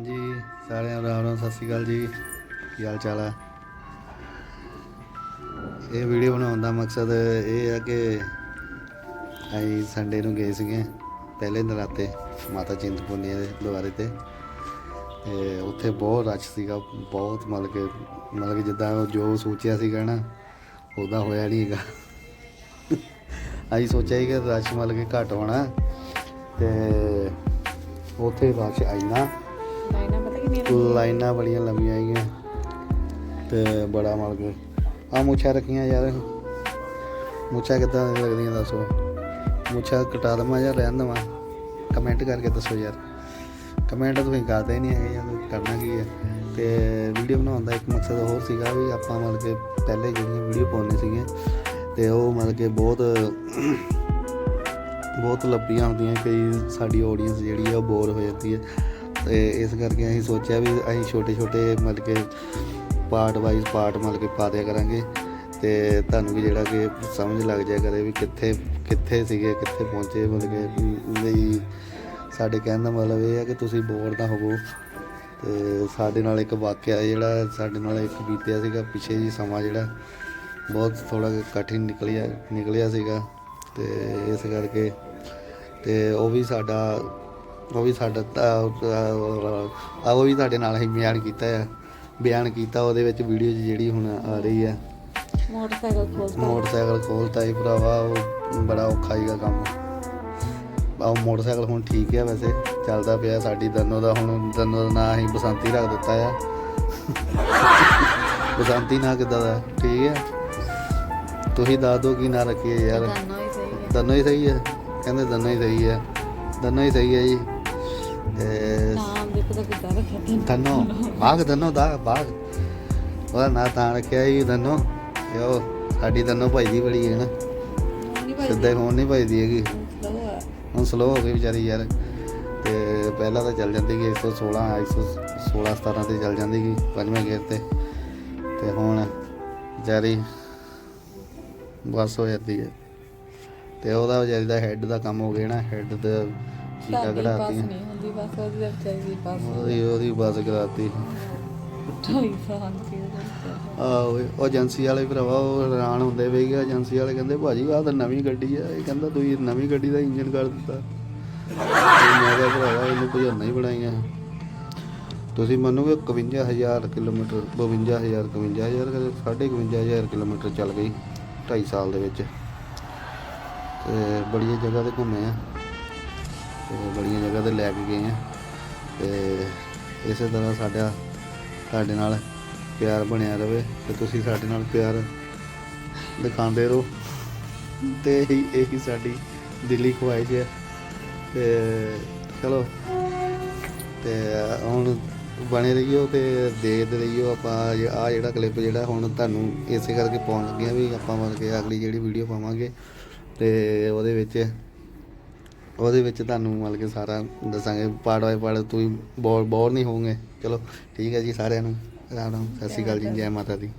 ਹਾਂਜੀ, ਸਾਰਿਆਂ ਨੂੰ ਰਾਮ ਰਾਮ, ਸਤਿ ਸ਼੍ਰੀ ਅਕਾਲ ਜੀ। ਕੀ ਹਾਲ ਚਾਲ ਆ? ਇਹ ਵੀਡੀਓ ਬਣਾਉਣ ਦਾ ਮਕਸਦ ਇਹ ਆ ਕਿ ਅਸੀਂ ਸੰਡੇ ਨੂੰ ਗਏ ਸੀਗੇ, ਪਹਿਲੇ ਨਰਾਤੇ ਮਾਤਾ ਚਿੰਤਪੁਰਨੀ ਦੇ ਦੁਆਰੇ ਤੇ। ਤੇ ਉੱਥੇ ਬਹੁਤ ਰਸ਼ ਸੀਗਾ, ਬਹੁਤ ਮਤਲਬ ਕਿ ਮਤਲਬ ਕਿ ਜਿੱਦਾਂ ਜੋ ਸੋਚਿਆ ਸੀਗਾ ਨਾ, ਉਹਦਾ ਹੋਇਆ ਨਹੀਂ ਹੈਗਾ। ਅਸੀਂ ਸੋਚਿਆ ਸੀ ਕਿ ਰਸ਼ ਮਤਲਬ ਕਿ ਘੱਟ ਹੋਣਾ, ਤੇ ਉੱਥੇ ਰਸ਼ ਆਈਨਾ ਲਾਈਨਾਂ ਬੜੀਆਂ ਲੰਮੀਆਂ ਆਈਆਂ। ਤੇ ਬੜਾ ਮਤਲਬ ਕਿ ਆ ਮੁੱਛਾਂ ਰੱਖੀਆਂ ਯਾਰ। ਮੁੱਛਾਂ ਕਿੱਦਾਂ ਲੱਗਦੀਆਂ ਦੱਸੋ? ਮੁੱਛਾਂ ਕਟਾ ਦਵਾਂ ਜਾਂ ਰਹਿਣ ਦਵਾਂ? ਕਮੈਂਟ ਕਰਕੇ ਦੱਸੋ ਯਾਰ। ਕਮੈਂਟ ਤੁਸੀਂ ਕਰਦੇ ਨਹੀਂ ਹੈਗੇ ਜਾਂ ਕਰਨਾ ਕੀ ਹੈ? ਤੇ ਵੀਡੀਓ ਬਣਾਉਣ ਦਾ ਇੱਕ ਮਕਸਦ ਹੋਰ ਸੀਗਾ ਵੀ ਆਪਾਂ ਮਤਲਬ ਕਿ ਪਹਿਲੇ ਜਿਹੜੀਆਂ ਵੀਡੀਓ ਪਾਉਣੇ ਸੀਗੇ, ਤੇ ਉਹ ਮਤਲਬ ਕਿ ਬਹੁਤ ਬਹੁਤ ਲੱਭੀਆਂ ਹੁੰਦੀਆਂ, ਕਈ ਸਾਡੀ ਆਡੀਅנס ਜਿਹੜੀ ਆ ਉਹ ਬੋਰ ਹੋ ਜਾਂਦੀ ਹੈ। ਤੇ ਇਸ ਕਰਕੇ ਅਸੀਂ ਸੋਚਿਆ ਵੀ ਅਸੀਂ ਛੋਟੇ ਛੋਟੇ ਮਤਲਬ ਕਿ ਪਾਰਟ ਵਾਈਜ਼ ਪਾਰਟ ਮਤਲਬ ਕਿ ਪਾ ਦਿਆ ਕਰਾਂਗੇ ਤੇ ਤੁਹਾਨੂੰ ਵੀ ਜਿਹੜਾ ਕਿ ਸਮਝ ਲੱਗ ਜਾਇਆ ਕਰੇ ਵੀ ਕਿੱਥੇ ਕਿੱਥੇ ਸੀਗੇ, ਕਿੱਥੇ ਪਹੁੰਚੇ ਮਤਲਬ ਕਿ ਵੀ- ਸਾਡੇ ਕਹਿਣ ਦਾ ਮਤਲਬ ਇਹ ਹੈ ਕਿ ਤੁਸੀਂ ਬੋਰ ਨਾ ਹੋਵੋ। ਤੇ ਸਾਡੇ ਨਾਲ ਇੱਕ ਵਾਕਿਆ ਜਿਹੜਾ ਸਾਡੇ ਨਾਲ ਇੱਕ ਬੀਤਿਆ ਸੀਗਾ ਪਿੱਛੇ ਜੀ ਸਮਾਂ ਜਿਹੜਾ ਬਹੁਤ ਥੋੜਾ ਕਠਿਨ ਨਿਕਲਿਆ ਨਿਕਲਿਆ ਸੀਗਾ ਤੇ ਇਸ ਕਰਕੇ ਤੇ ਉਹ ਵੀ ਸਾਡਾ ਉਹ ਵੀ ਸਾਡਾ ਆ ਉਹ ਵੀ ਤੁਹਾਡੇ ਨਾਲ ਹੀ ਬਿਆਨ ਕੀਤਾ ਆ। ਬਿਆਨ ਕੀਤਾ ਉਹਦੇ ਵਿੱਚ ਵੀਡੀਓ ਜਿਹੜੀ ਹੁਣ ਆ ਰਹੀ ਆ। ਮੋਟਰਸਾਈਕਲ ਖੋਲਦਾ ਮੋਟਰਸਾਈਕਲ ਖੋਲਤਾ ਹੀ ਭਰਾਵਾ ਉਹ ਬੜਾ ਔਖਾ ਹੀਗਾ ਕੰਮ। ਆ ਮੋਟਰਸਾਈਕਲ ਹੁਣ ਠੀਕ ਹੈ ਵੈਸੇ ਚੱਲਦਾ ਪਿਆ ਸਾਡੀ ਦੰਨੋ ਦਾ ਹੁਣ ਦੰਨੋ ਦਾ ਨਾਂ ਅਸੀਂ ਬਸੰਤੀ ਰੱਖ ਦਿੱਤਾ ਆ। ਬਸੰਤੀ ਨਾਂ ਕਿੱਦਾਂ ਦਾ ਠੀਕ ਹੈ ਤੁਸੀਂ ਦੱਸ ਦਿਓ ਕੀ ਨਾਂ ਰੱਖੀਏ ਯਾਰ। ਦੋਨੋਂ ਹੀ ਸਹੀ ਹੈ ਕਹਿੰਦੇ ਦੰਨੋ ਹੀ ਸਹੀ ਹੈ ਦੰਨੋ ਹੀ ਸਹੀ ਹੈ ਜੀ। ਨਾਮ ਦੇਖੋ ਤਾਂ ਕਿੱਦਾਂ ਰੱਖਿਆ ਤੈਨੂੰ ਦੰਨੋ ਬਾਗ ਦੰਨੋ ਦਾ ਬਾਗ। ਉਹਦਾ ਨਾਂ ਤਾਂ ਰੱਖਿਆ ਜੀ ਦੰਨੋ ਯੋ ਸਾਡੀ ਦੰਨੋ ਭਾਈ ਦੀ ਬੜੀ ਹੈ ਨਾ। ਭਾਈ ਸਿੱਧੇ ਫੋਨ ਨਹੀਂ ਭਜਦੀ ਹੈਗੀ। ਹੁਣ ਸਲੋ ਹੋ ਗਈ ਵਿਚਾਰੀ ਯਾਰ। ਤੇ ਪਹਿਲਾਂ ਤਾਂ ਚੱਲ ਜਾਂਦੀ ਸੀ 116 116 17 ਤੇ ਚੱਲ ਜਾਂਦੀ ਸੀ ਪੰਜਵੇਂ ਗੇਅਰ ਤੇ। ਤੇ ਹੁਣ ਵਿਚਾਰੀ ਬਸ ਹੋ ਜਾਂਦੀ ਹੈ। ਤੇ ਉਹਦਾ ਵਿਚਾਰੀ ਦਾ ਹੈੱਡ ਦਾ ਕੰਮ ਹੋ ਗਿਆ ਨਾ ਹੈੱਡ ਤੇ ਚੀਕਾ ਸਾਡੀ ਕਢਾਤੀ ਬੱਸ ਨਹੀਂ ਹੁੰਦੀ ਬਸ ਉਹਦੀ ਵਿਚਾਰੀ ਦੀ ਬੱਸ ਉਹਦੀ ਉਹਦੀ ਬਸ ਕਰਾਤੀ ਢਾਈ ਸਾਲ ਦੀ ਉਹਦੇ ਵਿੱਚ। ਆਹੋ ਉਹ ਏਜੰਸੀ ਵਾਲੇ ਭਰਾਵਾ ਉਹ ਹੈਰਾਨ ਹੁੰਦੇ ਵੇ ਕਿ ਏਜੰਸੀ ਵਾਲੇ ਕਹਿੰਦੇ ਭਾਜੀ ਆਹ ਤਾਂ ਨਵੀਂ ਗੱਡੀ ਆ। ਇਹ ਕਹਿੰਦਾ ਤੁਸੀਂ ਨਵੀਂ ਗੱਡੀ ਦਾ ਇੰਜਨ ਕਰ ਦਿੱਤਾ। ਤੇ ਮੈਂ ਕਿਹਾ ਭਰਾਵਾ ਇਹਨੂੰ ਭਜਾਉਣਾ ਹੀ ਬਣਾਈਆਂ। ਤੁਸੀਂ ਮੰਨੋਗੇ 51000 ਕਿਲੋਮੀਟਰ 52000 51000 ਕਦੇ 51500 ਕਿਲੋਮੀਟਰ ਚੱਲ ਗਈ 2.5 ਸਾਲ ਦੇ ਵਿੱਚ। ਤੇ ਬੜੀਆਂ ਜਗ੍ਹਾ ਤੇ ਘੁੰਮੇ ਆ। ਤੇ ਬੜੀਆਂ ਜਗ੍ਹਾ ਤੇ ਲੈ ਕੇ ਗਏ ਆ। ਤੇ ਇਸੇ ਤਰ੍ਹਾਂ ਸਾਡਾ, ਤੁਹਾਡੇ ਨਾਲ ਪਿਆਰ ਬਣਿਆ ਰਵੇ ਤੇ ਤੁਸੀਂ ਸਾਡੇ ਨਾਲ ਪਿਆਰ ਦਿਖਾਉਂਦੇ ਰਹੋ। ਤੇ ਇਹੀ ਇਹੀ ਸਾਡੀ ਦਿੱਲੀ ਖਵਾਇਸ਼ ਹੈ ਤੇ ਚਲੋ, ਤੇ ਹੁਣ ਬਣੇ ਰਹੀਓ ਤੇ ਦੇਖਦੇ ਰਹੀਓ ਆਪਾਂ ਆ ਜਿਹੜਾ ਕਲਿੱਪ ਜਿਹੜਾ ਹੁਣ ਤੁਹਾਨੂੰ ਇਸੇ ਕਰਕੇ ਪਾਉਣ ਲੱਗੇ ਆ ਵੀ ਆਪਾਂ ਮਤਲਬ ਕਿ ਅਗਲੀ ਜਿਹੜੀ ਵੀਡੀਓ ਪਾਵਾਂਗੇ ਤੇ ਉਹਦੇ ਵਿੱਚ ਉਹਦੇ ਵਿੱਚ ਤੁਹਾਨੂੰ ਮਤਲਬ ਕਿ ਸਾਰਾ ਦੱਸਾਂਗੇ ਪਾਰਟ ਬਾਏ ਪਾਰਟ ਤੁਸੀਂ ਬੋਰ ਬੋਰ ਨਹੀਂ ਹੋਵੋਗੇ। ਚਲੋ, ਠੀਕ ਹੈ ਜੀ ਸਾਰਿਆਂ ਨੂੰ। ਰਾਮ ਰਾਮ ਸਤਿ ਸ਼੍ਰੀ ਅਕਾਲ ਜੀ, ਜੈ ਮਾਤਾ ਦੀ।